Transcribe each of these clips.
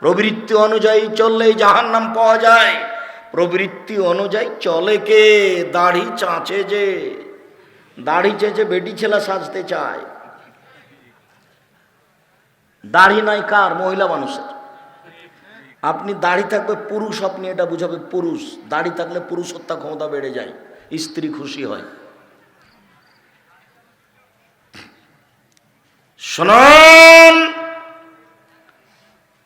প্রবৃত্তি অনুযায়ী চললেই জাহান নাম পাওয়া যায়। প্রবৃত্তি অনুযায়ী চলে কে? দাড়ি চাঁচে যে। দাড়ি চেঁচে বেটি ছেলে সাজতে চায়। দাড়ি নাই কার? মহিলা মানুষের। আপনি দাড়ি থাকবে পুরুষ, আপনি এটা বুঝাবে পুরুষ। দাড়ি থাকলে পুরুষত্বা ক্ষমতা বেড়ে যায়, স্ত্রী খুশি হয়। শুনুন!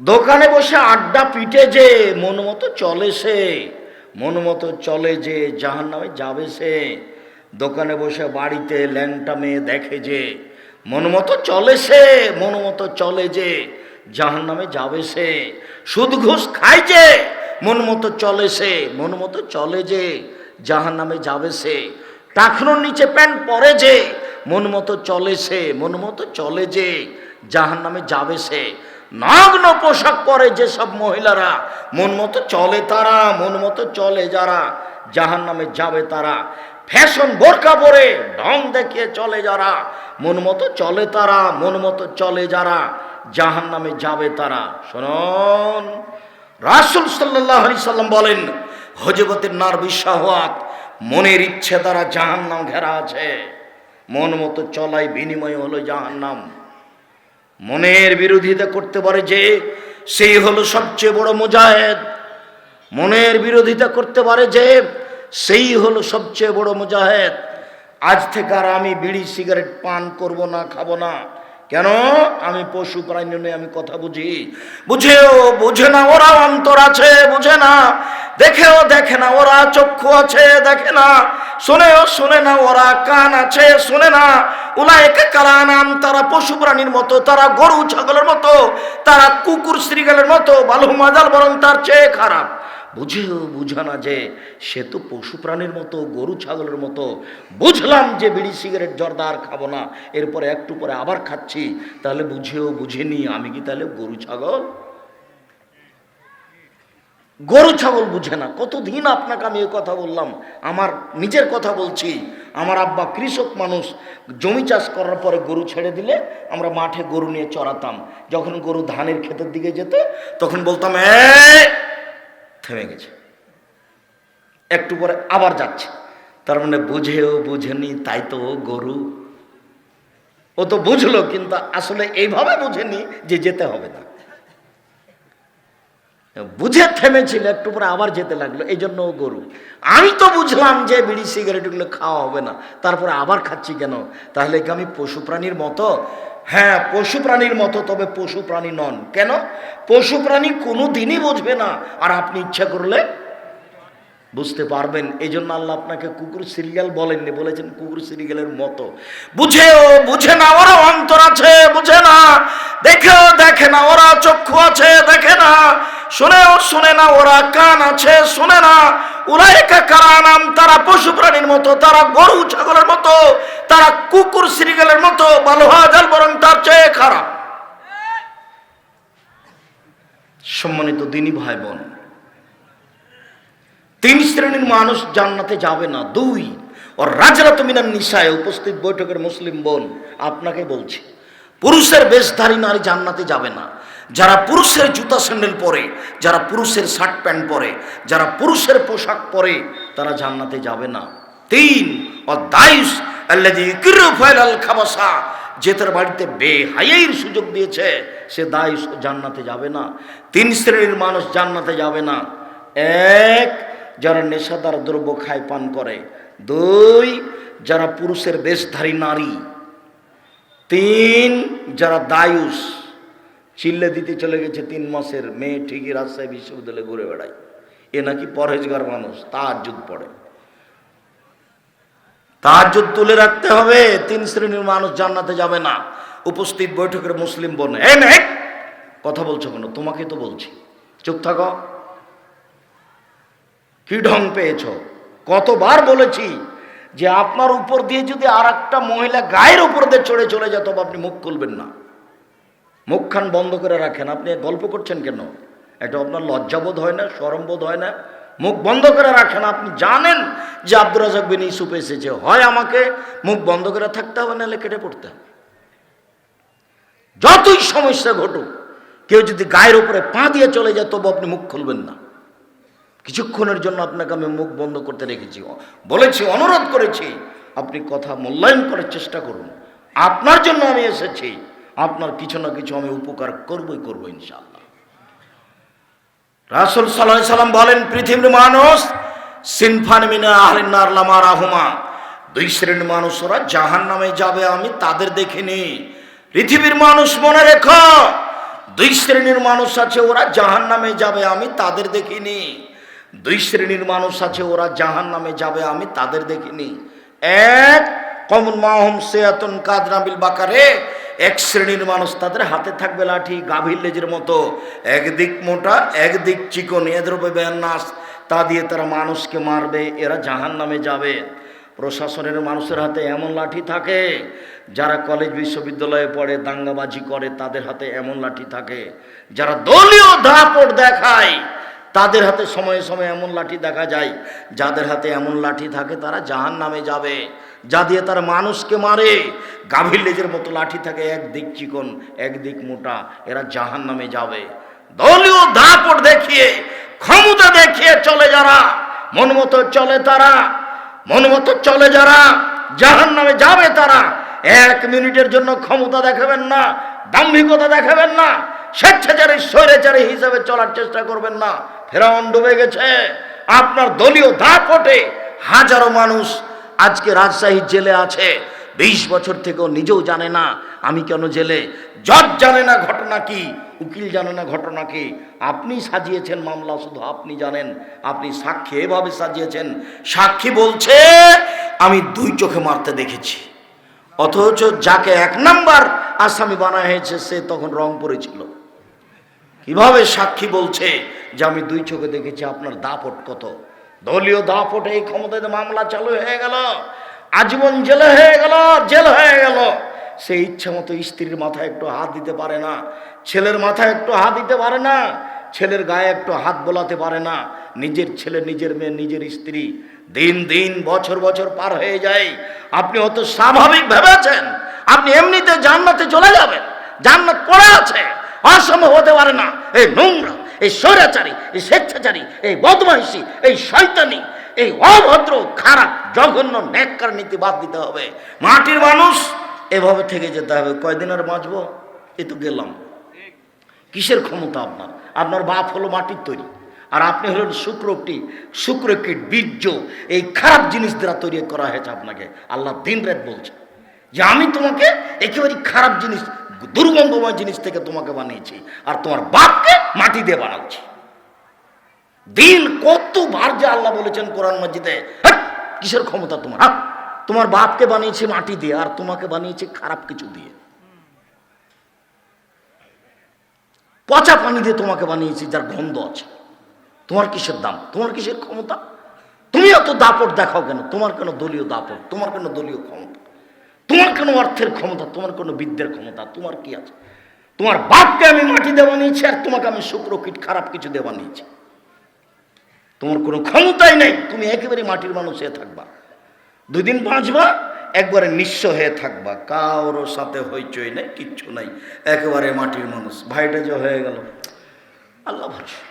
দোকানে বসে আড্ডা পিটে যে, মন মতো চলে সে, মন মতো চলে যে জাহান নামে যাবে সে। দোকানে বসে বাড়িতে ল্যাংটা মেয়ে দেখে যে, মন মতো চলে সে, মন মতো চলে যে জাহান নামে যাবে সে। সুদ ঘুষ খায় যে, মন মতো চলে সে, মন মতো চলে যে জাহান নামে যাবে সে। টাকনোর নিচে প্যান্ট পরে যে, মন মতো চলে সে, মন মতো চলে যে জাহান নামে যাবে সে। নগ্ন পোশাক পরে যেসব মহিলারা, মন মতো চলে তারা, মন মতো চলে যারা জাহান নামে যাবে তারা। ফ্যাশন বোরকা পরে ঢং দেখিয়ে চলে যারা, মন মতো চলে তারা, মন মতো চলে যারা জাহান নামে যাবে তারা। শোনন, রাসুল সাল্লাহ আলি সাল্লাম বলেন হজবতের নার বিশ্বাহাত মনের ইচ্ছে দ্বারা জাহান নাম ঘেরা আছে। মন মতো চলাই বিনিময় হলো জাহান নাম মনের বিরোধিতা করতে পারে যে, সেই হলো সবচেয়ে বড় মুজাহেদ। মনের বিরোধিতা করতে পারে যে, সেই হলো সবচেয়ে বড় মুজাহেদ। আজ থেকে আর আমি বিড়ি, সিগারেট, পান করব না, খাব না। কেন? আমি পশু প্রাণী নিয়ে আমি কথা বুঝি। বুঝেও বুঝে না, ওরা অন্তর আছে, বুঝে না। দেখেও দেখে না, ওরা চক্ষু আছে, দেখে না। শোনেও শোনে না, ওরা কান আছে, শোনে না। উলায়কে কারা নাম তারা পশু প্রাণীর মতো, তারা গরু ছাগলের মতো, তারা কুকুর শ্রীগালের মতো বালু মাজাল বরং তার চেয়ে খারাপ। বুঝেও বুঝা না যে, সে তো পশু প্রাণীর মতো, গরু ছাগলের মতো। বুঝলাম যে বিড়ি সিগারেট জর্দার খাব না, এরপরে একটু পরে আবার খাচ্ছি, তাহলে বুঝেও বুঝিনি আমি কি তাহলে গরু ছাগল? গরু ছাগল বুঝে না। কতদিন আপনাকে আমি এ কথা বললাম? আমার নিজের কথা বলছি। আমার আব্বা কৃষক মানুষ, জমি চাষ করার পরে গরু ছেড়ে দিলে আমরা মাঠে গরু নিয়ে চড়াতাম। যখন গরু ধানের ক্ষেতের দিকে যেত, তখন বলতাম! থেমে গেছে। একটু পরে আবার যাচ্ছে। তার মানে বুঝেও বুঝেনি, তাই তো গরু। ও তো বুঝলো, কিন্তু আসলে এইভাবে বুঝেনি যে যেতে হবে না। বুঝে থেমেছিল, একটু পরে আবার যেতে লাগল এই জন্য ও গরু। আমি তো বুঝলাম যে বিড়ি সিগারেটগুলো খাওয়া হবে না, তারপরে আবার খাচ্ছি কেন? তাহলে কি আমি পশু প্রাণীর মতো? হ্যাঁ পশু প্রাণীর মতো, তবে পশু প্রাণী নন। কেন? পশু প্রাণী কোনো দিনই বুঝবে না, আর আপনি ইচ্ছা করলে বুঝতে পারবেন। এই জন্য আল্লাহ আপনাকে কুকুর সিরিয়াল বলেননি, বলেছেন কুকুর সিরিয়ালের মতো। বুঝেও, বুঝে না ওরা অন্তর আছে, বুঝে না। দেখেও দেখে না ওরা চক্ষু আছে, দেখে না। শুনেও শুনে না, ওরা কান আছে, শুনে না। উলাইকা কারা নাম, তারা পশু প্রাণীর মতো, তারা গরু ছাগলের মতো, তারা কুকুর সিরিয়ালের মতো, বালোহা জাল বরং তার চেয়ে খারাপ। সম্মানিত দিনী ভাই বোন তিন শ্রেণির মানুষ জান্নাতে যাবে না, দুই। ও রাজরাত মিনান নিশায় উপস্থিত বৈঠকের মুসলিম বোন, আপনাকে বলছি। পুরুষের বেশধারী নারী জান্নাতে যাবে না। যারা পুরুষের জুতা স্যান্ডেল পরে, যারা পুরুষের শার্ট প্যান্ট পরে, যারা পুরুষের পোশাক পরে, তারা জান্নাতে যাবে না। তিন ও দায়ুস আল্লাদি খাবাসা, যে তার বাড়িতে বেহাইয়ের সুযোগ দিয়েছে, সে দায়ুস জান্নাতে যাবে না। তিন শ্রেণির মানুষ জান্নাতে যাবে না। এক, যারা নেশাদার দ্রব্য খায় পান করে। দুই, যারা পুরুষের বেশধারী নারী তিন যারা দায়ুস, চিল্লে দিতে চলে গেছে তিন মাসের, মেয়ে ঠিকই রাজশাহী বিশ্ববিদ্যালয়ে ঘুরে বেড়ায়। এ নাকি পরহেজগার মানুষ যুদ্ধ পড়ে। যুদ্ধ তুলে রাখতে হবে, তিন শ্রেণির মানুষ জান্নাতে যাবে না। উপস্থিত বৈঠকের মুসলিম বোন কথা বলছো কেন? তোমাকে তো বলছি। চুপ থাকো। কি ঢং পেয়েছ? কতবার বলেছি যে আপনার উপর দিয়ে যদি আর একটা মহিলা গায়ের উপর দিয়ে চড়ে চলে যেত আপনি মুখ খুলবেন না। মুখখান বন্ধ করে রাখেন। আপনি গল্প করছেন কেন? এটা আপনার লজ্জাবোধ হয় না সরমবোধ হয় না? মুখ বন্ধ করে রাখেন। আপনি জানেন যে আব্দুর রাজাক বিন ইসুফ এসেছে। হয় আমাকে মুখ বন্ধ করে থাকতে হবে, নাহলে কেটে পড়তে হবে। যতই সমস্যা ঘটুক, কেউ যদি গায়ের উপরে পা দিয়ে চলে যায়, তবু আপনি মুখ খুলবেন না। কিছুক্ষণের জন্য আপনাকে আমি মুখ বন্ধ করতে রেখেছি। বলেছি, অনুরোধ করেছি, আপনি কথা মূল্যায়ন করার চেষ্টা করুন। আপনার জন্য আমি এসেছি। আপনার কিছু না কিছু আমি উপকার করবই, করব ইনশাআল্লাহ। রাসুল সাল্লাহ সাল্লাম বলেন, পৃথিবীর মানুষ, সিনফান মিনা আহলিনার লামা রাহুমা। দুই শ্রেণির মানুষ ওরা জাহান নামে যাবে, আমি তাদের দেখিনি। পৃথিবীর মানুষ মনে রেখো, দুই শ্রেণির মানুষ আছে, ওরা জাহান নামে যাবে, আমি তাদের দেখিনি। দুই শ্রেণির মানুষ আছে, ওরা জাহান নামে যাবে, আমি তাদের দেখিনি। এক, কমন মাহম সেয়াতন কাদরাবিল বাকারে। এক শ্রেণির মানুষ তাদের হাতে থাকবে লাঠি, গাভীর লেজের মতো। একদিক মোটা, একদিক চিকন এদের নাস তা দিয়ে তারা মানুষকে মারবে, এরা জাহান নামে যাবে। প্রশাসনের মানুষের হাতে এমন লাঠি থাকে, যারা কলেজ বিশ্ববিদ্যালয়ে পড়ে, দাঙ্গাবাজি করে, তাদের হাতে এমন লাঠি থাকে, যারা দলীয় দাপট দেখায়। তাদের হাতে সময়ে সময়ে এমন লাঠি দেখা যায়, যাদের হাতে এমন লাঠি থাকে তারা জাহান নামে যাবে। যা দিয়ে তারা মানুষকে মারে। গাভীর লেজের মতো লাঠি থাকে একদিক চিকন একদিক মোটা, এরা জাহান নামে যাবে। দলীয় দাপট দেখিয়ে, ক্ষমতা দেখিয়ে চলে যারা, মন মতো চলে তারা, মন মতো চলে যারা জাহান নামে যাবে তারা। এক মিনিটের জন্য ক্ষমতা দেখাবেন না, দাম্ভিকতা দেখাবেন না স্বেচ্ছাচারী, স্বৈরাচারী হিসাবে চলার চেষ্টা করবেন না। ফেরাউন ডুবে গেছে। আপনার দলীয় দাপটে হাজারো মানুষ আজকে রাজশাহী জেলে আছে। বিশ বছর থেকেও নিজেও জানে না, আমি কেন জেলে? জজ জানে না ঘটনা কি, উকিল জানে না ঘটনা কি। আপনি সাজিয়েছেন মামলা, শুধু আপনি জানেন। আপনি সাক্ষী এভাবে সাজিয়েছেন। সাক্ষী বলছে, আমি দুই চোখে মারতে দেখেছি। অথচ যাকে এক নাম্বার আসামি বানা হয়েছে, সে তখন রংপুরে ছিল। কীভাবে সাক্ষী বলছে যে আমি দুই চোখে দেখেছি আপনার দাপট কত? দলীয় দাপট এই ক্ষমতায় মামলা চালু হয়ে গেল। আজীবন জেলে হয়ে গেল, জেল হয়ে গেল। সে ইচ্ছা মতো স্ত্রীর মাথায় একটু হাত দিতে পারে না, ছেলের মাথায় একটু হাত দিতে পারে না, ছেলের গায়ে একটু হাত বোলাতে পারে না। নিজের ছেলে, নিজের মেয়ে, নিজের স্ত্রী দিন দিন, বছর বছর পার হয়ে যায়। আপনি অত স্বাভাবিক ভেবেছেন, আপনি এমনিতে জান্নাতে চলে যাবেন, জান্নাত পড়ে আছে। অসম্ভব হতে পারে না। এই নোংরা, এই স্বৈরাচারী, এই স্বেচ্ছাচারী, এই বদমাইশি, এই শয়তানি, এই অভদ্র, খারাপ, জঘন্য ন্যাক্কার নীতি বাদ দিতে হবে। মাটির মানুষ এভাবে থেকে যেতে হবে। কয়দিন আর বাঁচবো? এ তো গেলাম। কিসের ক্ষমতা আপনার? আপনার বাপ হলো মাটির তৈরি। আর আপনি হলেন শুক্রকটি শুক্রকীট, বীর্য, এই খারাপ জিনিস দ্বারা তৈরি করা হয়েছে আপনাকে। আল্লাহ দিন রাত বলছে যে, আমি তোমাকে একেবারে খারাপ জিনিস দুর্গন্ধময় জিনিস থেকে তোমাকে বানিয়েছি। আর তোমার বাপকে মাটি দিয়ে বানাচ্ছি। দিন কতবার যে আল্লাহ বলেছেন কোরআন মসজিদে কিসের ক্ষমতা তোমার? তোমার বাপকে বানিয়েছে মাটি দিয়ে আর তোমাকে বানিয়েছে খারাপ কিছু দিয়ে। পচা পানি দিয়ে তোমাকে বানিয়েছি যার গন্ধ আছে। তোমার কিসের দাম? তোমার কিসের ক্ষমতা? তুমি এত দাপট দেখাও কেন? তোমার কেন দলীয় দাপট? তোমার কেন দলীয় ক্ষমতা? তোমার কোনো অর্থের ক্ষমতা, তোমার কোনো বিদ্যের ক্ষমতা, তোমার কি আছে? তোমার বাপকে আমি মাটি দেওয়া নিয়েছি আর তোমাকে আমি শুক্র কীট, খারাপ কিছু দেওয়া নিয়েছি। তোমার কোনো ক্ষমতাই নেই, তুমি একেবারে মাটির মানুষ হয়ে থাকবা। দুই দিন বাঁচবা, একবারে নিঃস্ব হয়ে থাকবা। কারোর সাথে হইচই নেই, কিচ্ছু নাই, একেবারে মাটির মানুষ। ভাইটা যে হয়ে গেল, আল্লাহ ভরসা।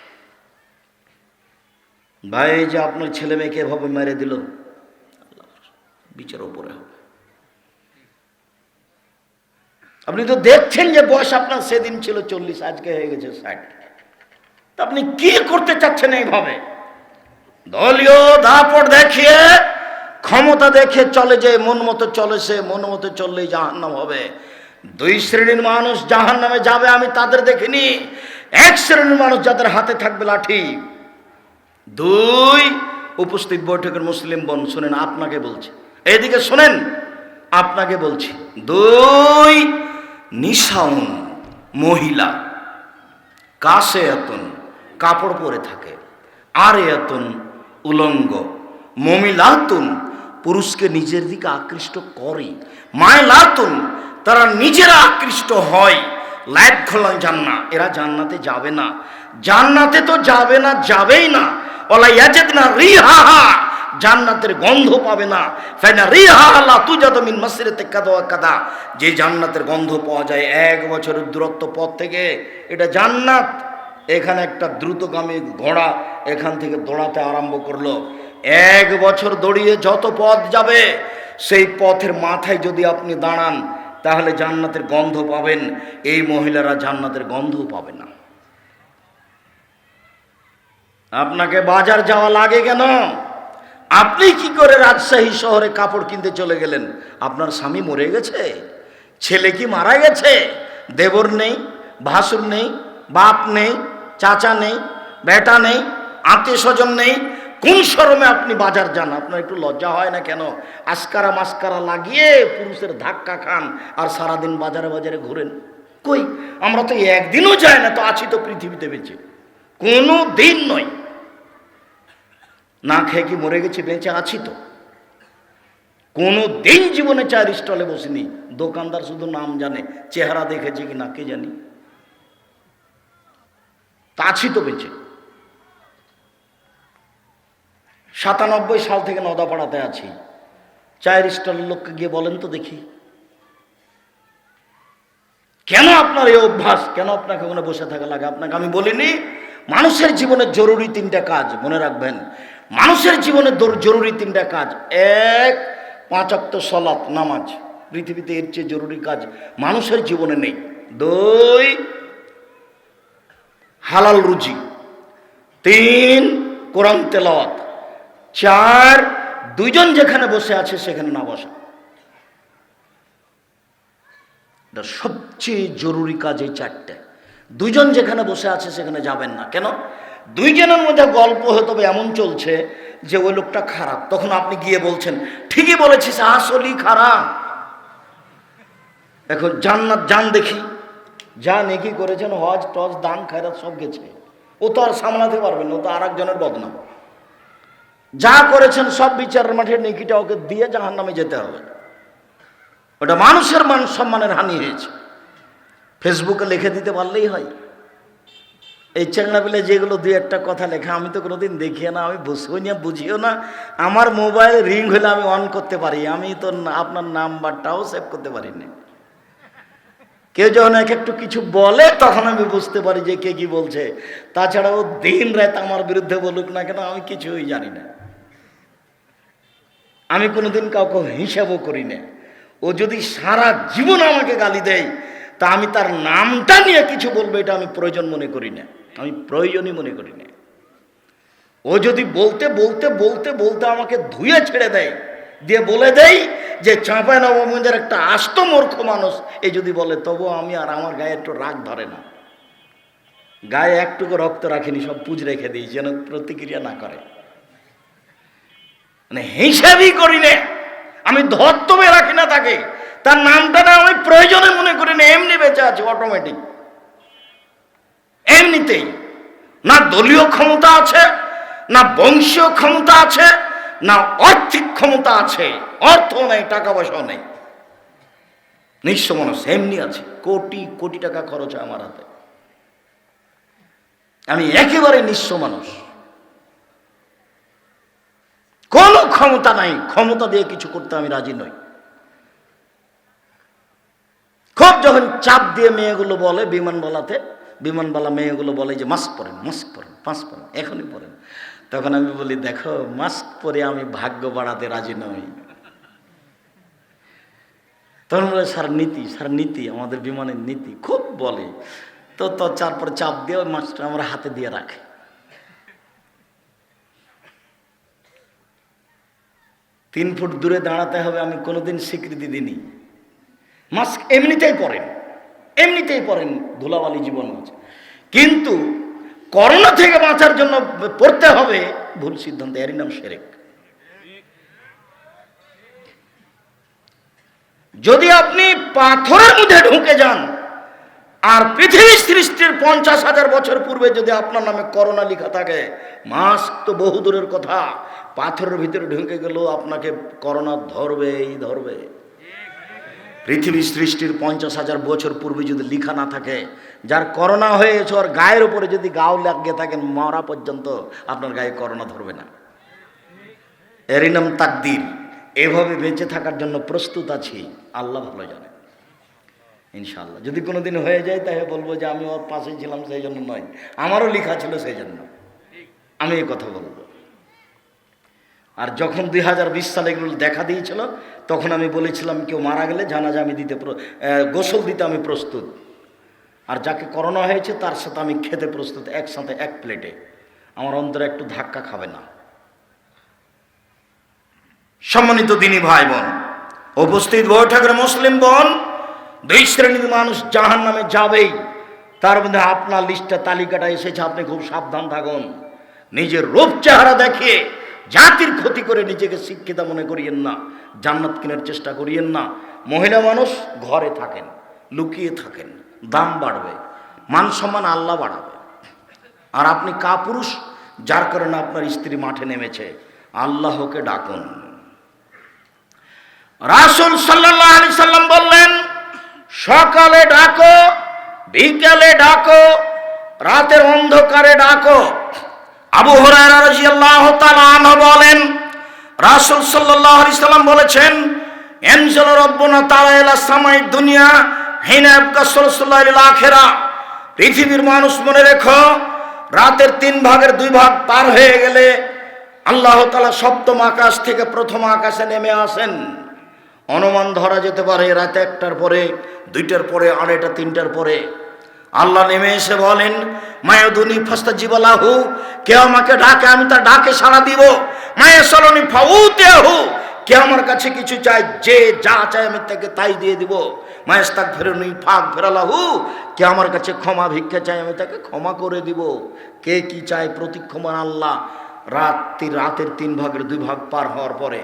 ভাই যে আপনার ছেলে মেয়েকে এভাবে মেরে দিল, আল্লাহ বিচার ওপরে হবে আপনি তো দেখছেন যে বয়স আপনার সেদিন ছিল চল্লিশ, আজকে হয়ে গেছে ষাট। আপনি কি করতে চাচ্ছেন এইভাবে? দলীয় দাপট দেখিয়ে, ক্ষমতা দেখে চলে যে, মন মতো চলে সে, মন মতো চললেই জাহান্নাম হবে। দুই শ্রেণির মানুষ জাহান নামে যাবে, আমি তাদের দেখিনি। এক শ্রেণির মানুষ যাদের হাতে থাকবে লাঠি। দুই, উপস্থিত বৈঠকের মুসলিম বোন, শুনেন, আপনাকে বলছি। এদিকে শোনেন, আপনাকে বলছি। দুই নিশাউন মহিলা। কাশে এতন কাপড় পরে থাকে। আর এতন উলঙ্গ। মমিলাতুন পুরুষকে নিজের দিকে আকৃষ্ট করে। মায়লাতুন তারা নিজেরা আকৃষ্ট হয়। লাইট খোলা জান্না এরা জান্নাতে যাবে না। জান্নাতে তো যাবে না, যাবেই না। ওলা ইয়াজেদ না রিহাহা। জান্নাতের গন্ধ পাবে না। ফাইনা রিহালা তুজাদমিন মাসিরাতে কাদা কাদা। যে জান্নাতের গন্ধ পাওয়া যায় এক বছরের দূরত্ব পথ থেকে, এটা জান্নাত। এখানে একটা দ্রুতগামী ঘোড়া এখান থেকে দৌড়াতে আরম্ভ করল। এক বছর দৌড়িয়ে যত পথ যাবে, সেই পথের মাথায় যদি আপনি দাঁড়ান, তাহলে জান্নাতের গন্ধ পাবেন। এই মহিলারা জান্নাতের গন্ধও পাবে না। আপনাকে বাজার যাওয়া লাগে কেন? আপনি কি করে রাজশাহী শহরে কাপড় কিনতে চলে গেলেন? আপনার স্বামী মরে গেছে? ছেলে কি মারা গেছে? দেবর নেই, ভাসুর নেই, বাপ নেই, চাচা নেই, বেটা নেই আত্মীয় স্বজন নেই। কোন শরমে আপনি বাজার যান? আপনার একটু লজ্জা হয় না কেন? আস্কারা মাস্কারা লাগিয়ে পুরুষের ধাক্কা খান আর সারাদিন বাজারে বাজারে ঘুরেন। কই? আমরা তো একদিনও যাই না, তো আছি তো পৃথিবীতে বেঁচে। কোনো দিন নয়। না খেয়ে কি মরে গেছি, বেঁচে আছি তো। কোনো দিন জীবনে চায়ের স্টলে বসিনি। দোকানদার শুধু নাম জানে, চেহারা দেখেছে কি না কে জানি। আছি তো বেঁচে। সাতানব্বই সাল থেকে নদাপাড়াতে আছি। চায়ের স্টলের লোককে গিয়ে বলেন তো দেখি। কেন আপনার এই অভ্যাস? কেন আপনাকে ওখানে বসে থাকা লাগে? আপনাকে আমি বলিনি, মানুষের জীবনে জরুরি তিনটা কাজ, মনে রাখবেন। মানুষের জীবনে জরুরি তিনটা কাজ। এক পাঁচাত্ত সলাৎ নামাজ। পৃথিবীতে এর চেয়ে জরুরি কাজ মানুষের জীবনে নেই। দুই, হালাল রুজি। তিন, কোরআন তেলাওয়াত। চার, দুইজন যেখানে বসে আছে সেখানে না বসা। সবচেয়ে জরুরি কাজ এই চারটে। দুইজন যেখানে বসে আছে সেখানে যাবেন না। কেন? দুইজনের মধ্যে গল্প হয়তো এমন চলছে যে ওই লোকটা খারাপ। তখন আপনি গিয়ে বলছেন, ঠিকই বলেছিস, আসলেই খারাপ। এখন জান্নাত জান দেখি। যা নেকি করেছেন, হজ, টজ, দান, খায়রাত সব গেছে। ও তো আর সামলাতে পারবে না, ও তো আর একজনের বদনাম। যা করেছেন, সব বিচারের মাঠে নেকিটা ওকে দিয়ে জাহান নামে যেতে হবে। ওটা মানুষের মান সম্মানের হানি হয়েছে। ফেসবুকে লিখে দিতে পারলেই হয়। এই চ্যাংড়া পেলে যেগুলো দুই একটা কথা লেখা, আমি তো কোনোদিন দেখিও না, আমি বসেও না, বুঝিও না। আমার মোবাইল রিং হলে আমি অন করতে পারি, আমি তো আপনার নাম্বারটাও সেভ করতে পারি না। কেউ যখন এক একটু কিছু বলে, তখন আমি বুঝতে পারি যে কে কি বলছে। তাছাড়া ও দিন রাত আমার বিরুদ্ধে বলুক না কেন, আমি কিছুই জানি না। আমি কোনোদিন কাউকে হিসাবও করি না। ও যদি সারা জীবন আমাকে গালি দেয় তা আমি তার নামটা নিয়ে কিছু বলব, এটা আমি প্রয়োজন মনে করি না। আমি প্রয়োজনই মনে করি না। ও যদি বলতে বলতে বলতে বলতে আমাকে ধুয়ে ছেড়ে দেয়, দিয়ে বলে দেয় যে চাঁপায় নবমীদের একটা আস্ত মূর্খ মানুষ। এই যদি বলে, তবু আমি আর আমার গায়ে একটু রাগ ধরে না। গায়ে একটুকু রক্ত রাখিনি, সব পুজ রেখে দিই, যেন প্রতিক্রিয়া না করে। মানে হিসাবই করি না। আমি ধর্তমে রাখি না তাকে। তার নামটা না আমি প্রয়োজনে মনে করি না এমনি বেঁচে আছে অটোমেটিক এমনিতেই না দলীয় ক্ষমতা আছে, না বংশীয় ক্ষমতা আছে, না আর্থিক ক্ষমতা আছে, অর্থ নেই, টাকা পয়সাও নেই। নিঃস্ব মানুষ এমনি আছে, কোটি কোটি টাকা খরচ আমার হাতে। আমি একেবারে নিঃস্ব মানুষ। কোনো ক্ষমতা নাই, ক্ষমতা দিয়ে কিছু করতে আমি রাজি নই। খুব যখন চাপ দিয়ে মেয়েগুলো বলে বিমানবালাতে বিমানবালা মেয়েগুলো বলে যে, মাস্ক পরেন মাস্ক পরেন মাস্ক পরেন, এখনই পরেন। তখন আমি বলি, দেখো, মাস্ক পরে আমি ভাগ্য বাড়াতে রাজি নই। তখন বলে, স্যার, নীতি স্যার, নীতি, আমাদের বিমানের নীতি। খুব বলে। তো তো চারপর চাপ দিয়ে ওই মাস্কটা আমার হাতে দিয়ে রাখে। তিন ফুট দূরে দাঁড়াতে হবে আমি কোনোদিন স্বীকৃতি দিইনি। মাস্ক এমনিতেই পরেন এমনিতেই পরেন ধুলাবালি জীবন আছে কিন্তু করোনা থেকে বাঁচার জন্য পড়তে হবে ভুল সিদ্ধান্ত, এরই নাম সেরেক। যদি আপনি পাথরের মধ্যে ঢুকে যান, আর পৃথিবী সৃষ্টির পঞ্চাশ হাজার বছর পূর্বে যদি আপনার নামে করোনা লেখা থাকে, মাস্ক তো বহু দূরের কথা, পাথরের ভিতরে ঢুকে গেলেও আপনাকে করোনা ধরবেই, ধরবে। পৃথিবী সৃষ্টির পঞ্চাশ হাজার বছর পূর্বে যদি লিখা না থাকে, যার করোনা হয়েছে, ওর গায়ের উপরে যদি গাও লাগিয়ে থাকেন, মরা পর্যন্ত আপনার গায়ে করোনা ধরবে না। এরই নাম তাকদির। এভাবে বেঁচে থাকার জন্য প্রস্তুত আছি। আল্লাহ ভালো জানে ইনশাল্লাহ যদি কোনো দিন হয়ে যায়, তাহলে বলব যে আমি ওর পাশে ছিলাম, সেই জন্য নয়। আমারও লেখা ছিল, সেই জন্য। আমি এই কথা বলব আর যখন দুই হাজার বিশ সালে এগুলো দেখা দিয়েছিল, তখন আমি বলেছিলাম, কেউ মারা গেলে জানাজা আমি দিতে গোসল দিতে আমি প্রস্তুত। আর যাকে করোনা হয়েছে, তার সাথে আমি খেতে প্রস্তুত, একসাথে এক প্লেটে। আমার অন্তরে একটু ধাক্কা খাবে না। সম্মানিত দিনী ভাই বোন উপস্থিত বৈঠকের মুসলিম বোন, দুই শ্রেণির মানুষ জাহান নামে যাবেই। তার মধ্যে আপনার লিস্টটা তালিকাটা এসেছে, আপনি খুব সাবধান থাকুন। নিজের রূপ চেহারা দেখিয়ে জাতির ক্ষতি করে নিজেকে শিক্ষিত মনে করিয়েন না, জান্নাত কেনার চেষ্টা করিয়েন না। মহিলা মানুষ ঘরে থাকেন, লুকিয়ে থাকেন, দাম বাড়বে, মান সম্মান আল্লাহ বাড়াবে। আর আপনি কাপুরুষ, যার কারণে আপনার স্ত্রী মাঠে নেমেছে, আল্লাহকে ডাকুন। রাসুল সাল্লাহ সাল্লাম বললেন, সকালে ডাকো, বিকালে ডাকো, রাতের অন্ধকারে ডাকো। আবু আনহু বলেন, রাসূল সাল্লাল্লাহু আলাইহি সাল্লাম বলেছেন, এনজাল রব্বুনা ইলা সামাই দুনিয়া হিনা আবকা সাল্লাল্লাহু পৃথিবীর মানুষ মনে রেখো, রাতের তিন ভাগের দুই ভাগ পার হয়ে গেলে আল্লাহ তাআলা সপ্তম আকাশ থেকে প্রথম আকাশে নেমে আসেন। অনুমান ধরা যেতে পারে, রাতে একটার পরে, দুইটার পরে, আড়াইটা, তিনটার পরে। আল্লাহ নেমে এসে বলেন মায়াদুনি ফাস্তা জীবলাহু কে আমাকে ডাকে আমি তার ডাকে সাড়া দিব। মায়া সলনি হু কে আমার কাছে কিছু চায় যে যা চায় আমি তাকে তাই দিয়ে দিব। মায়াস্তাক ফেরুনি ফাঁক ফেরালাহু কে আমার কাছে ক্ষমা ভিক্ষা চায় আমি তাকে ক্ষমা করে দিব। কে কি চায় প্রতিক্ষমান আল্লাহ, রাত্রি রাতের তিন ভাগের দুই ভাগ পার হওয়ার পরে।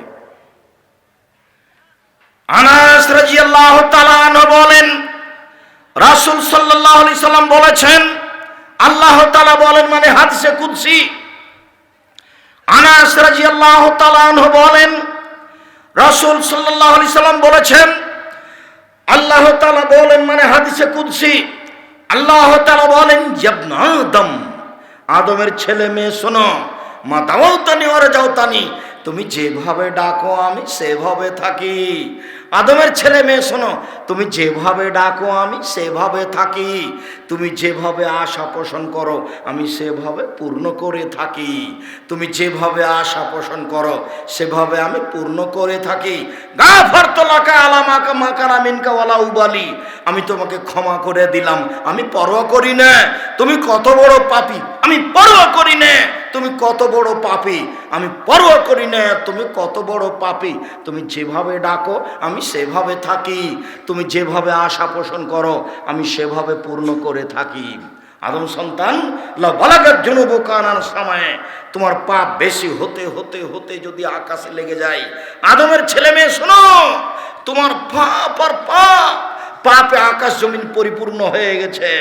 আনাস রাজিয়াল্লাহু তাআলা আনহু বলেন রাসূল সাল্লাল্লাহু আলাইহি সাল্লাম বলেছেন, আল্লাহ তাআলা বলেন মানে হাদিসে কুদসি। আনাস রাজিয়াল্লাহু তাআলা আনহু বলেন, রাসূল সাল্লাল্লাহু আলাইহি সাল্লাম বলেছেন, আল্লাহ তাআলা বলেন মানে হাদিসে কুদসি। আল্লাহ তাআলা বলেন ইবনা আদম, আদমের ছেলে মেয়ে শোনো, মা দাওতানি ওরে যাওতানি তুমি যেভাবে ডাকো, আমি সেভাবে থাকি। আদমের ছেলে মেয়ে, শোনো, তুমি যেভাবে ডাকো, আমি সেভাবে থাকি। তুমি যেভাবে আশা পোষণ করো, আমি সেভাবে পূর্ণ করে থাকি। তুমি যেভাবে আশা পোষণ করো, সেভাবে আমি পূর্ণ করে থাকি। গা গাফার তোলাকা আলামাকা মাকানা মিনকা ওয়ালা উবালি। আমি তোমাকে ক্ষমা করে দিলাম, আমি পরোয়া করি না। তুমি কত বড় পাপি, আমি পরোয়া করি না। তুমি কত বড় পাপী? আমি পরোয়া করি না, তুমি কত বড় পাপী? তুমি যেভাবে ডাকো, আমি সেভাবে থাকি। তুমি যেভাবে আশা পোষণ করো, আমি সেভাবে পূর্ণ করে থাকি। আদম সন্তান বালাগার জনব কানার সময়ে। তোমার পাপ বেশি হতে হতে হতে যদি আকাশে লেগে যায়। আদমের ছেলে মেয়ে, শোনো, তোমার পাপ আর পাপ, পাপে আকাশ জমিন পরিপূর্ণ হয়ে গেছে।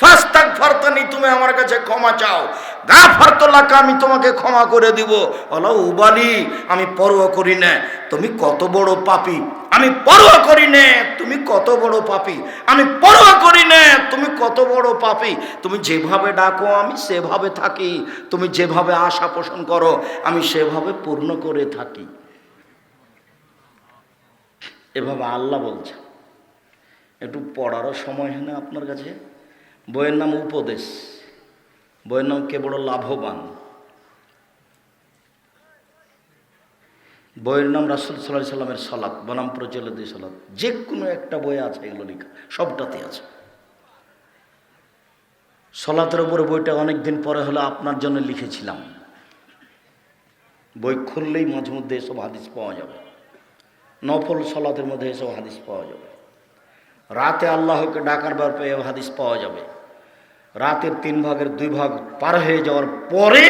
ফাস্তাক ফারতানি তুমি আমার কাছে ক্ষমা চাও। গা ফারতলাকা আমি তোমাকে ক্ষমা করে দিব। বলো উবালি আমি পরোয়া করি না। তুমি কত বড় পাপি। আমি পরোয়া করি না। তুমি কত বড় পাপি। আমি পরোয়া করি না। তুমি কত বড় পাপি। তুমি যেভাবে ডাকো, আমি সেভাবে থাকি। তুমি যেভাবে আশা পোষণ করো, আমি সেভাবে পূর্ণ করে থাকি। এভাবে আল্লাহ বলছে। একটু পড়ারও সময় হয় না আপনার কাছে? বইয়ের নাম উপদেশ। বইয়ের নাম কে বড় লাভবান। বইয়ের নাম রাসুল সাল্লাহ সাল্লামের সলাপ বনাম প্রচলিত সলাপ যে কোনো একটা বই আছে এগুলো লেখা, সবটাতে আছে। সলাতের উপরে বইটা অনেক দিন পরে হলে আপনার জন্য লিখেছিলাম। বই খুললেই মাঝে মধ্যে এসব হাদিস পাওয়া যাবে। নফল সলাতের মধ্যে এসব হাদিস পাওয়া যাবে। রাতে আল্লাহকে ডাকার ব্যাপারে হাদিস পাওয়া যাবে। রাতের তিন ভাগের দুই ভাগ পার হয়ে যাওয়ার পরে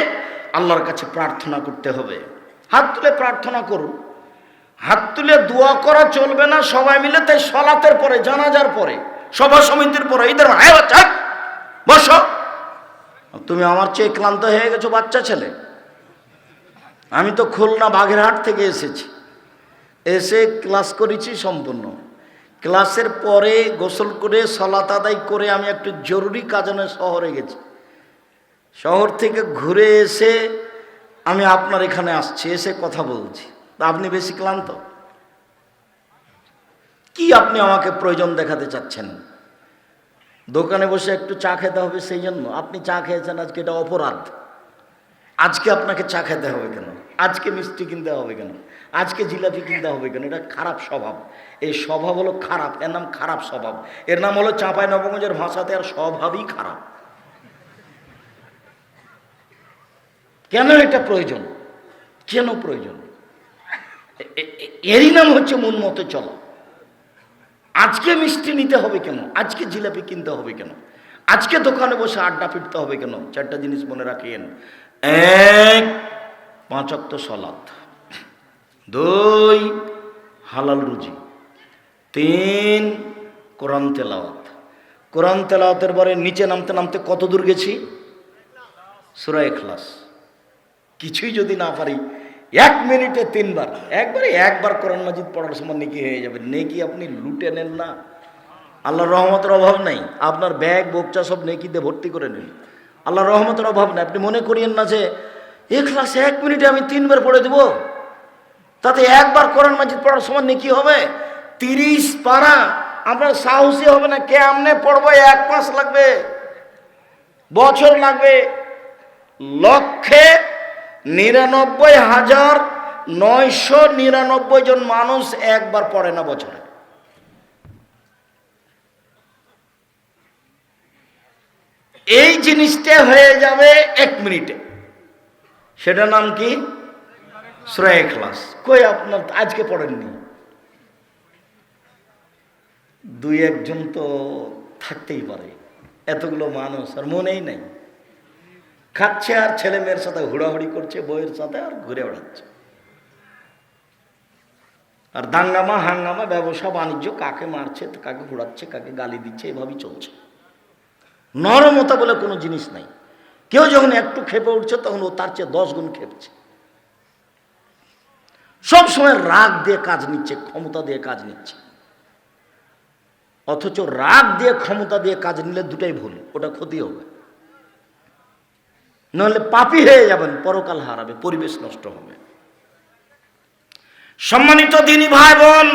আল্লাহর কাছে প্রার্থনা করতে হবে। হাত তুলে প্রার্থনা করুন। হাত তুলে দোয়া করা চলবে না, সবাই মিলে তাই সলাতের পরে, জানাজার পরে সভা সমিতির পরে, ঈদের বসো। তুমি আমার চেয়ে ক্লান্ত হয়ে গেছো, বাচ্চা ছেলে। আমি তো খুলনা বাগেরহাট থেকে এসেছি। এসে ক্লাস করেছি সম্পূর্ণ। ক্লাসের পরে গোসল করে সলাত আদায় করে আমি একটু জরুরি কাজনে শহরে গেছি। শহর থেকে ঘুরে এসে আমি আপনার এখানে আসছি, এসে কথা বলছি। তা আপনি বেশি ক্লান্ত? কি আপনি আমাকে প্রয়োজন দেখাতে চাচ্ছেন? দোকানে বসে একটু চা খেতে হবে, সেই জন্য। আপনি চা খেয়েছেন, আজকে এটা অপরাধ। আজকে আপনাকে চা খেতে হবে কেন? আজকে মিষ্টি কিনতে হবে কেন? আজকে জিলাপি কিনতে হবে কেন? এটা খারাপ স্বভাব। এই স্বভাব হলো খারাপ, এর নাম খারাপ স্বভাব। এর নাম হলো চাঁপাই নবগঞ্জের ভাষাতে আর স্বভাবই খারাপ। কেন এটা প্রয়োজন? কেন প্রয়োজন? এরই নাম হচ্ছে মন মতো চলা। আজকে মিষ্টি নিতে হবে কেন? আজকে জিলাপি কিনতে হবে কেন? আজকে দোকানে বসে আড্ডা ফিরতে হবে কেন? চারটা জিনিস মনে রাখেন। এক পাঁচক্ত সলাদ দুই, হালাল রুজি। তিন, কোরআন তেলাওয়াত। কোরআন তেলাওয়াতের পরে নিচে নামতে নামতে কত দূর গেছি? সুরা এখলাস কিছুই যদি না পারি, এক মিনিটে তিনবার, একবারে একবার কোরআন মাজিদ পড়ার সময় নেকি হয়ে যাবে। নেকি আপনি লুটে নেন না। আল্লাহর রহমতের অভাব নেই। আপনার ব্যাগ, বোকচা সব নেকিতে ভর্তি করে নিন। আল্লাহর রহমতের অভাব নেই। আপনি মনে করিয়েন না যে এ ক্লাসে এক মিনিটে আমি তিনবার পড়ে দেব। তাতে একবার কোরআন মাজিদ পড়ার সময় নেকি হবে? তিরিশ পারা। আপনার সাহসী হবে না কে আমনে পড়ব? এক মাস লাগবে, বছর লাগবে। লক্ষে নিরানব্বই হাজার নয়শো নিরানব্বই জন মানুষ একবার পড়ে না বছরে। এই জিনিসটা হয়ে যাবে এক মিনিটে সেটার নাম কি? ক্লাস কই আপনার আজকে পড়েননি? দুই একজন তো থাকতেই পারে। এতগুলো মানুষ, আর মনেই নাই। খাচ্ছে আর ছেলে মেয়ের সাথে হুড়াহুড়ি করছে বইয়ের সাথে আর ঘুরে বেড়াচ্ছে। আর দাঙ্গামা, হাঙ্গামা, ব্যবসা, বাণিজ্য, কাকে মারছে, কাকে ঘোরাচ্ছে, কাকে গালি দিচ্ছে, এভাবেই চলছে। নরমতা বলে কোনো জিনিস নাই। কেউ যখন একটু খেপে উঠছে, তখন ও তার চেয়ে দশ গুণ খেপছে। সব সময় রাগ দিয়ে কাজ নিচ্ছে, ক্ষমতা দিয়ে কাজ নিচ্ছে। অথচ রাগ দিয়ে, ক্ষমতা দিয়ে কাজ নিলে দুটাই ভুল, ওটা ক্ষতি হবে। নাহলে পাপি হয়ে যাবেন, পরকাল হারাবে, পরিবেশ নষ্ট হবে। সম্মানিত দিনী ভাই বোন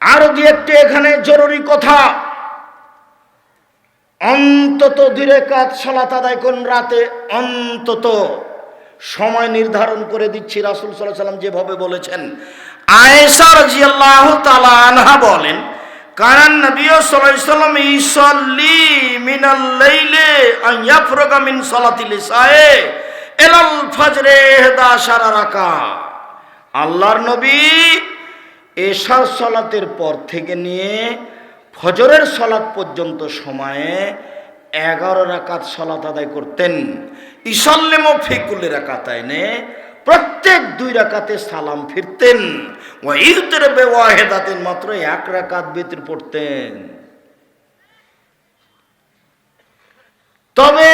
আরও দু একটি এখানে জরুরি কথা। অন্তত দূরে কাজ সলাত আদায় করুন রাতে, অন্তত সময় নির্ধারণ করে দিচ্ছি রাসুল সাল্লাহ সাল্লাম যেভাবে বলেছেন। আয়েশা রাদিয়াল্লাহু তাআলা আনহা বলেন 11 রাকা। আল্লাহর নবী এশার সলাতের পর থেকে নিয়ে ফজরের সলাত পর্যন্ত সময়ে এগারো রাকাত সলাত আদায় করতেন। ইসল্লেম ফিকুলের রাকাতায়নে প্রত্যেক দুই রাকাতে সালাম ফিরতেন। ও ইউতের বেওয়াহেদাতেন মাত্র এক রাকাত বেতির পড়তেন। তবে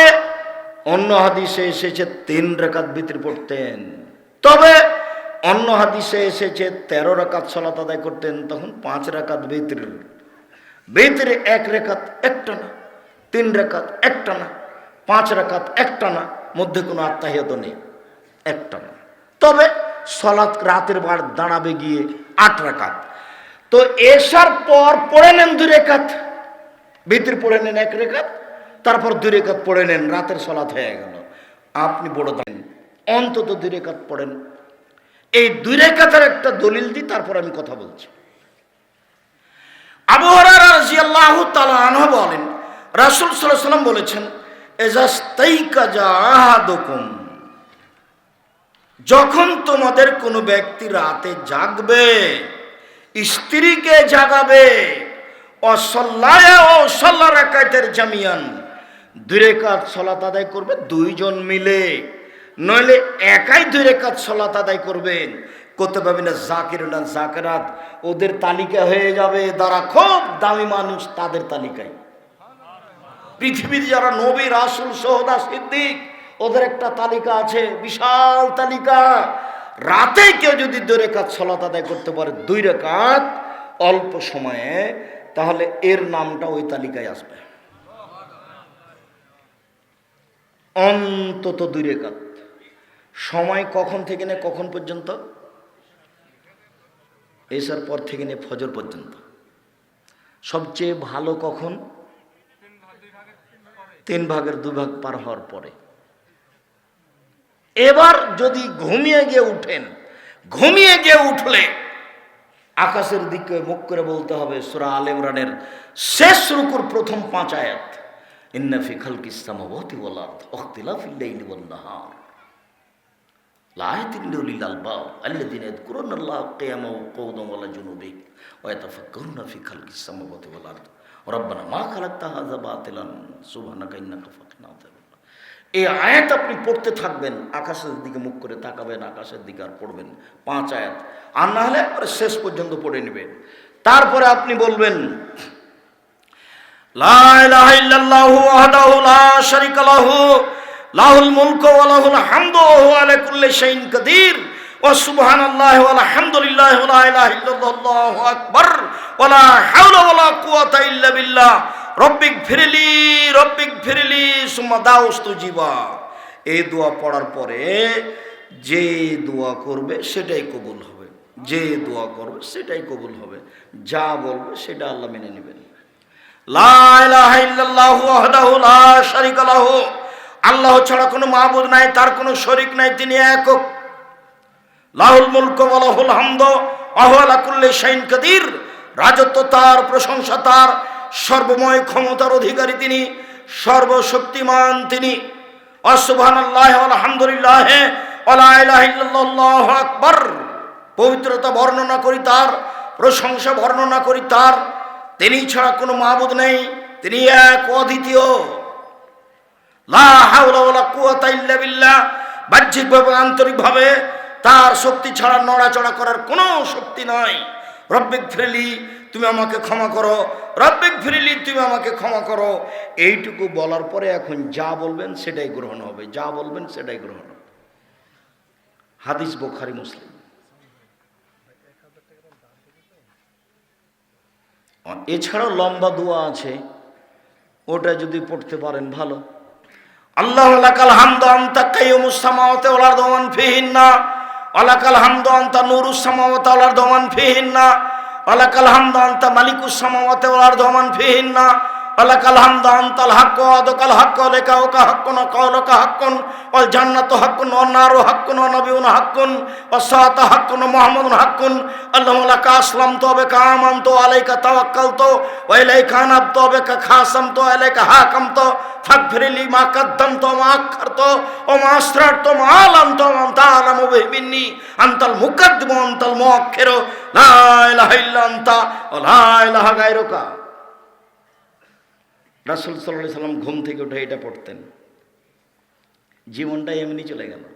অন্য হাদিসে এসেছে তিন রাকাত বিতির পড়তেন। তবে অন্য হাদিসে এসেছে তেরো রাকাত সলাত আদায় করতেন, তখন পাঁচ রাকাত বেতির। বেতিরে এক রেখাত একটা না, তিন রেখাত একটা না, পাঁচ রেখাত একটা না, মধ্যে কোনো আত্মাহিয়ত নেই, একটা না। তবে সলাৎ রাতের বার দাঁড়াবে গিয়ে আট রাকাত তো এসার পর পড়ে নেন দুই রেখাত, ভিতরে পড়ে নেন এক রেখাত, তারপর দুই রেখাত পড়ে নেন, রাতের সলাৎ হয়ে গেল। আপনি বড় দেন অন্তত দুই রেখাত পড়েন। এই দুই রেখাতের একটা দলিল দিই, তারপর আমি কথা বলছি। বলেন, রাসূল সাল্লাম বলেছেন যখন তোমাদের কোনো ব্যক্তি রাতে জাগবে, স্ত্রীকে জাগাবে জামিয়ান, দুই রেখাত সলাত আদায় করবে দুইজন মিলে, নইলে একাই দুই রেখাত সলাত আদায় করবেন। করতে পারবেন না। জাকির না জাকেরাত ওদের তালিকা হয়ে যাবে। তারা খুব দামি মানুষ, তাদের তালিকায়। পৃথিবীর যারা নবী, রাসুল সোহদা সিদ্দিক, ওদের একটা তালিকা আছে, বিশাল তালিকা। রাতে কেউ যদি দুই রেখাত সলাত আদায় করতে পারে, দুই রেখাত অল্প সময়ে, তাহলে এর নামটা ওই তালিকায় আসবে। অন্তত দুই রেখাত। সময় কখন থেকে নে কখন পর্যন্ত? এসার পর থেকে নিয়ে ফজর পর্যন্ত। সবচেয়ে ভালো কখন? তিন ভাগের দু ভাগ পার হওয়ার পরে। এবার যদি ঘুমিয়ে গিয়ে উঠেন, ঘুমিয়ে গিয়ে উঠলে আকাশের দিকে মুখ করে বলতে হবে, সুরা আল ইমরানের শেষ রুকুর প্রথম পাঁচ আয়াত ইন্নাফি খালকি সামাওয়াতি ওয়াল আরদ লাআয়াতিন লিউলিল আলবাব আল্লাযীনা ইয়াযকুরুনাল্লাহা কিয়ামান ওয়া কুউদান ওয়া আলা জুনুবিহিম ওয়া ইয়াতাফাক্কারুনা ফি খালকিস সামাওয়াতি ওয়াল আরদ। রব্বানা মা এই আয়াত আপনি পড়তে থাকবেন, আকাশের দিকে মুখ করে তাকাবেন, আকাশের দিকে আর পড়বেন, পাঁচ আয়াত। আর না হলে একবারে শেষ পর্যন্ত পড়ে নেবেন। তারপরে আপনি বলবেন, লা ইলাহা ইল্লাল্লাহু ওয়াহদাহু লা শারীকা লাহু লাহুল মুলকু ওয়া লাহুল হামদু ওয়া হুয়া আলা কুল্লি শাইইন কাদির। ওয়া সুবহানাল্লাহি ওয়া আলহামদুলিল্লাহি ওয়া লা ইলাহা ইল্লাল্লাহু আকবার। ওয়া লা হাওলা ওয়া লা কুওয়াতা ইল্লা বিল্লাহ। রব্বিক ফিরলি রব্বিক ফিরলি, সুম্মা দাউস্তু জীবা এই দোয়া পড়ার পরে যে দোয়া করবে সেটাই কবুল হবে। যে দোয়া করবে সেটাই কবুল হবে। যা বলবে সেটা আল্লাহ মেনে নেবেন। লা ইলাহা ইল্লাল্লাহু ওয়াহদাহু লা শারীকা লাহু। আল্লাহ ছাড়া কোনো মাহবুদ নাই, তার কোনো শরিক নাই, তিনি একক। লাহুল মুলক ওয়া লাহুল হামদ ওয়া হুয়া আলা কুল্লি শাইইন কাদির। রাজত্ব তার, প্রশংসা তার, সর্বময় ক্ষমতার অধিকারী তিনি, সর্বশক্তিমান তিনি। আলহামদুলিল্লাহ ওয়া লা ইলাহা ইল্লাল্লাহু পবিত্রতা বর্ণনা করি তার, প্রশংসা বর্ণনা করি তার। তিনি ছাড়া কোনো মাহবুদ নেই, তিনি এক অদ্বিতীয় লা হাওলা ওয়ালা কুওয়াতা ইল্লা বিল্লাহ বাহ্যিকভাবে, আন্তরিকভাবে তার শক্তি ছাড়া নড়াচড়া করার কোনো শক্তি নয় রব্বিক ফিরলি তুমি আমাকে ক্ষমা করো। রব্বিক ফিরলি তুমি আমাকে ক্ষমা করো। এইটুকু বলার পরে এখন যা বলবেন সেটাই গ্রহণ হবে। যা বলবেন সেটাই গ্রহণ হবে। হাদিস বোখারি, মুসলিম। এছাড়াও লম্বা দোয়া আছে। ওটা যদি পড়তে পারেন, ভালো। আল্লাহ লাকাল হামদ আনতা কাইয়ুমুস সামাওয়াতি ওয়াল আরদি ওয়া মান ফিহিন্না। ওয়ালাকাল হামদ আনতা নুরুস সামাওয়াতি ওয়াল আরদি ওয়া মালিকুস সামাওয়াতি ওয়াল আরদি ওয়া ওয়ালাকাল হামদ আনতাল হাক্ক, আদকাল হাক্ক ওয়া লিকাউকা হাক্কুন ওয়া কাওলুকা হাক্কুন, ওয়াল জান্নাতু হাক্কুন, ওয়ান নারু হাক্কুন ওয়া নাবিয়ুনা হাক্কুন সাআতু হাক্কুন, ওয়া মুহাম্মাদুন হাক্কুন, আল্লাহুম্মা লাকা আসলামতু ওয়া বিকা আমানতু ওয়া আলাইকা তাওয়াক্কালতু, ওয়া ইলাইকা আনাবতু ওয়া বিকা খাসামতু, ওয়া ইলাইকা হাকামতু ফাগফিরলি মা কাদ্দামতু, ওয়া মা আখখারতু, ওয়া মা আসরারতু, ওয়া মা আলামতু, ওয়া আনতা আলামু বিহি মিন্নি, আনতাল মুকাদ্দিমু আনতাল লা ইলাহা ইল্লা আনতা, ওয়া লা ইলাহা গায়রুকা। রাসূল সাল্লাহ সাল্লাম ঘুম থেকে উঠে এটা পড়তেন। জীবনটাই এমনি চলে গেল।